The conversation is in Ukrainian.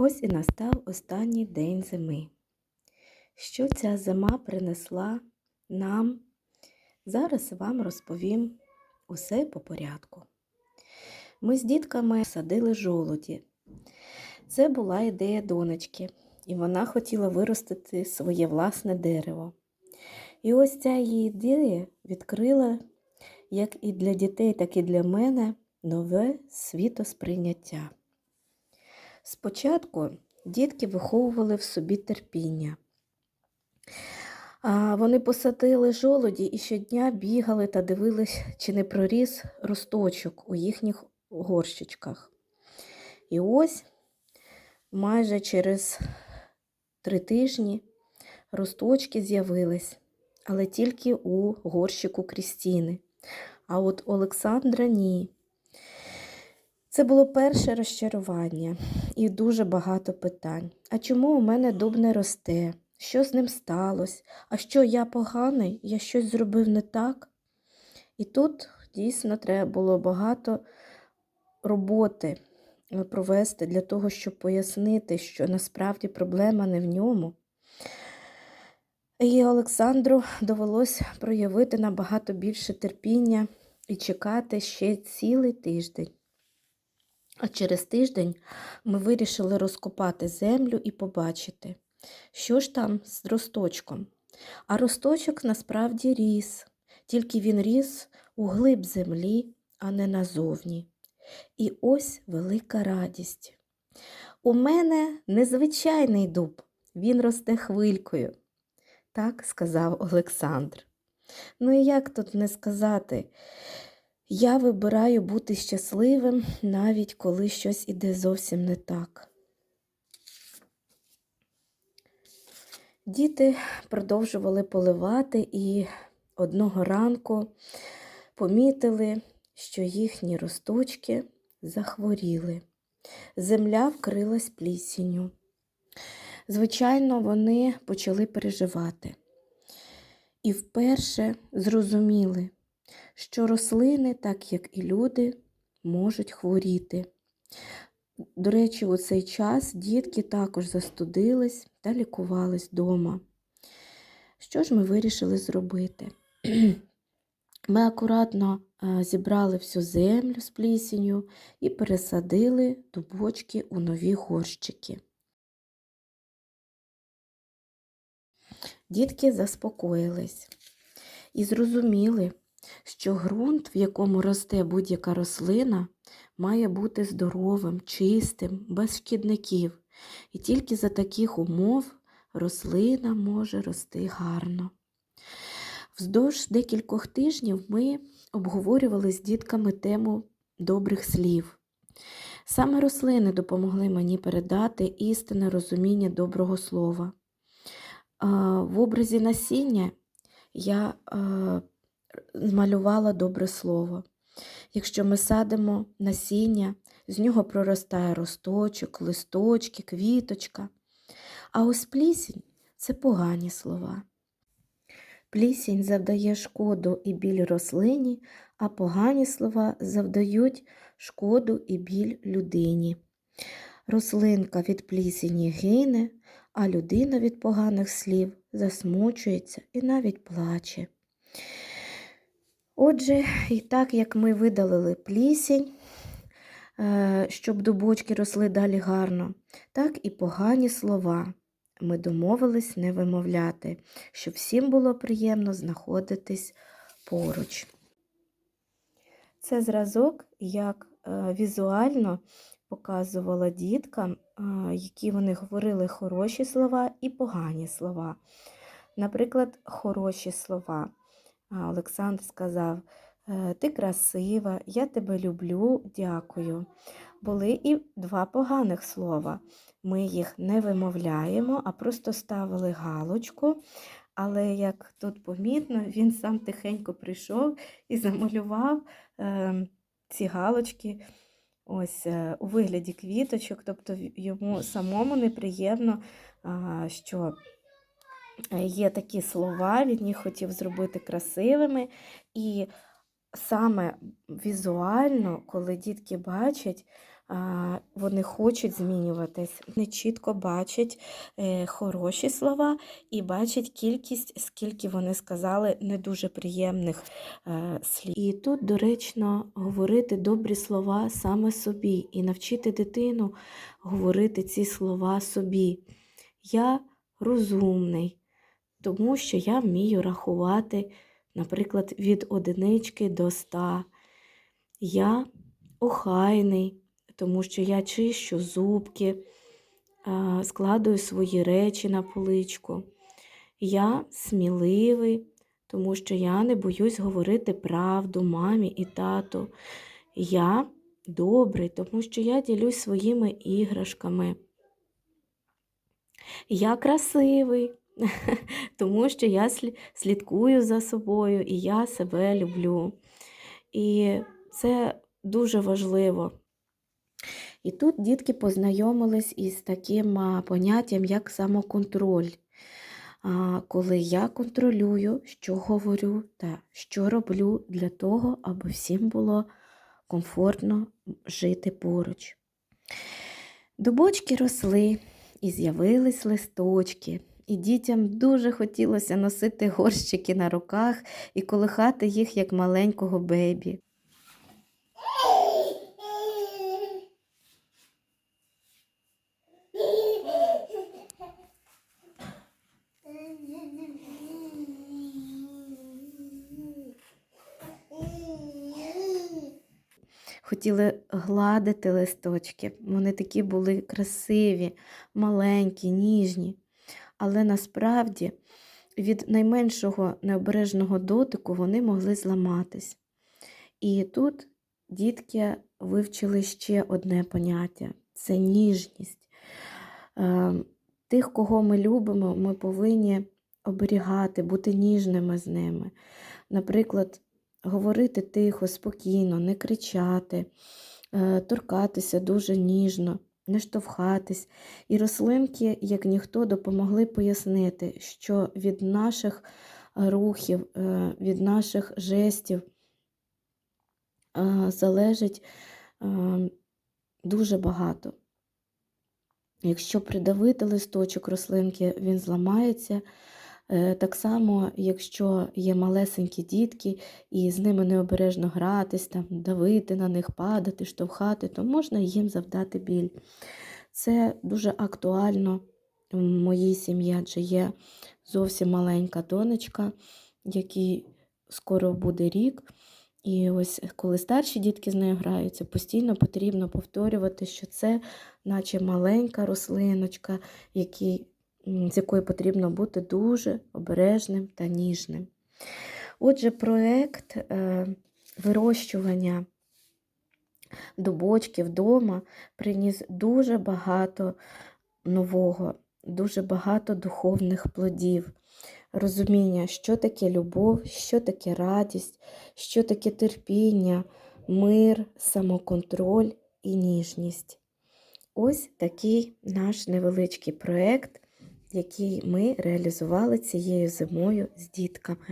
Ось і настав останній день зими. Що ця зима принесла нам, зараз вам розповім усе по порядку. Ми з дітками садили жолуді. Це була ідея донечки, і вона хотіла виростити своє власне дерево. І ось ця її ідея відкрила як і для дітей, так і для мене нове світосприйняття. Спочатку дітки виховували в собі терпіння. Вони посадили жолоді і щодня бігали та дивились, чи не проріс росточок у їхніх горщичках. І ось майже через три тижні росточки з'явились, але тільки у горщику Крістіни. А от Олександра ні. Це було перше розчарування і дуже багато питань. А чому у мене дуб не росте? Що з ним сталося? А що я поганий? Я щось зробив не так? І тут дійсно треба було багато роботи провести для того, щоб пояснити, що насправді проблема не в ньому. І Олександру довелось проявити набагато більше терпіння і чекати ще цілий тиждень. А через тиждень ми вирішили розкопати землю і побачити, що ж там з росточком. А росточок насправді ріс, тільки він ріс у глиб землі, а не назовні. І ось велика радість. У мене незвичайний дуб, він росте хвилькою, так сказав Олександр. Ну і як тут не сказати? Я вибираю бути щасливим, навіть коли щось іде зовсім не так. Діти продовжували поливати і одного ранку помітили, що їхні росточки захворіли. Земля вкрилась плісінню. Звичайно, вони почали переживати. І вперше зрозуміли, що рослини, так як і люди, можуть хворіти. До речі, у цей час дітки також застудились та лікувались вдома. Що ж ми вирішили зробити? Ми акуратно зібрали всю землю з плісінню і пересадили дубочки у нові горщики. Дітки заспокоїлись і зрозуміли, що ґрунт, в якому росте будь-яка рослина, має бути здоровим, чистим, без шкідників, і тільки за таких умов рослина може рости гарно. Вздовж декількох тижнів ми обговорювали з дітками тему добрих слів. Саме рослини допомогли мені передати істинне розуміння доброго слова. В образі насіння я змалювала добре слово. Якщо ми садимо насіння, з нього проростає росточок, листочки, квіточка. А ось плісінь це погані слова. Плісінь завдає шкоду і біль рослині, а погані слова завдають шкоду і біль людині. Рослинка від плісені гине, а людина від поганих слів засмучується і навіть плаче. Отже, і так як ми видалили плісінь, е, щоб дубочки росли далі гарно, так і погані слова. Ми домовились не вимовляти, щоб всім було приємно знаходитись поруч. Це зразок, як е, візуально показувала діткам, е, які вони говорили хороші слова і погані слова. Наприклад, хороші слова. Олександр сказав: «Е, Ти красива, я тебе люблю, дякую. Були і два поганих слова. Ми їх не вимовляємо, а просто ставили галочку. Але, як тут помітно, він сам тихенько прийшов і замалював е, ці галочки ось е, у вигляді квіточок, тобто йому самому неприємно, е, що є такі слова, він їх хотів зробити красивими. І саме візуально, коли дітки бачать вони хочуть змінюватись. Вони чітко бачать е, хороші слова і бачать кількість, скільки вони сказали не дуже приємних е, слів. І тут доречно говорити добрі слова саме собі і навчити дитину говорити ці слова собі. Я розумний, тому що я вмію рахувати, наприклад, від одинички до ста. Я охайний, тому що я чищу зубки, складую свої речі на поличку. Я сміливий, тому що я не боюсь говорити правду мамі і тату. Я добрий, тому що я ділюсь своїми іграшками. Я красивий, тому що я слідкую за собою і я себе люблю. І це дуже важливо. І тут дітки познайомились із таким поняттям, як самоконтроль. Коли я контролюю, що говорю та що роблю для того, аби всім було комфортно жити поруч. Дубочки росли і з'явились листочки. І дітям дуже хотілося носити горщики на руках і колихати їх як маленького бебі. Хотіли гладити листочки. Вони такі були красиві, маленькі, ніжні. Але насправді від найменшого необережного дотику вони могли зламатись. І тут дітки вивчили ще одне поняття це ніжність. Е, Тих, кого ми любимо, ми повинні оберігати, бути ніжними з ними. Наприклад, говорити тихо, спокійно, не кричати, е, торкатися дуже ніжно, не штовхатись. І рослинки, як ніхто, допомогли пояснити, що від наших рухів, е, від наших жестів е, залежить е, дуже багато. Якщо придавити листочок рослинки, він зламається. Е, Так само, якщо є малесенькі дітки і з ними необережно гратись, там, давити на них, падати, штовхати, то можна їм завдати біль. Це дуже актуально в моїй сім'ї, адже є зовсім маленька донечка, якій скоро буде рік. І ось коли старші дітки з нею граються, постійно потрібно повторювати, що це наче маленька рослиночка, який, м, з якою потрібно бути дуже обережним та ніжним. Отже, проєкт е, вирощування дубочки вдома приніс дуже багато нового, дуже багато духовних плодів. Розуміння, що таке любов, що таке радість, що таке терпіння, мир, самоконтроль і ніжність. Ось такий наш невеличкий проєкт, який ми реалізували цією зимою з дітками.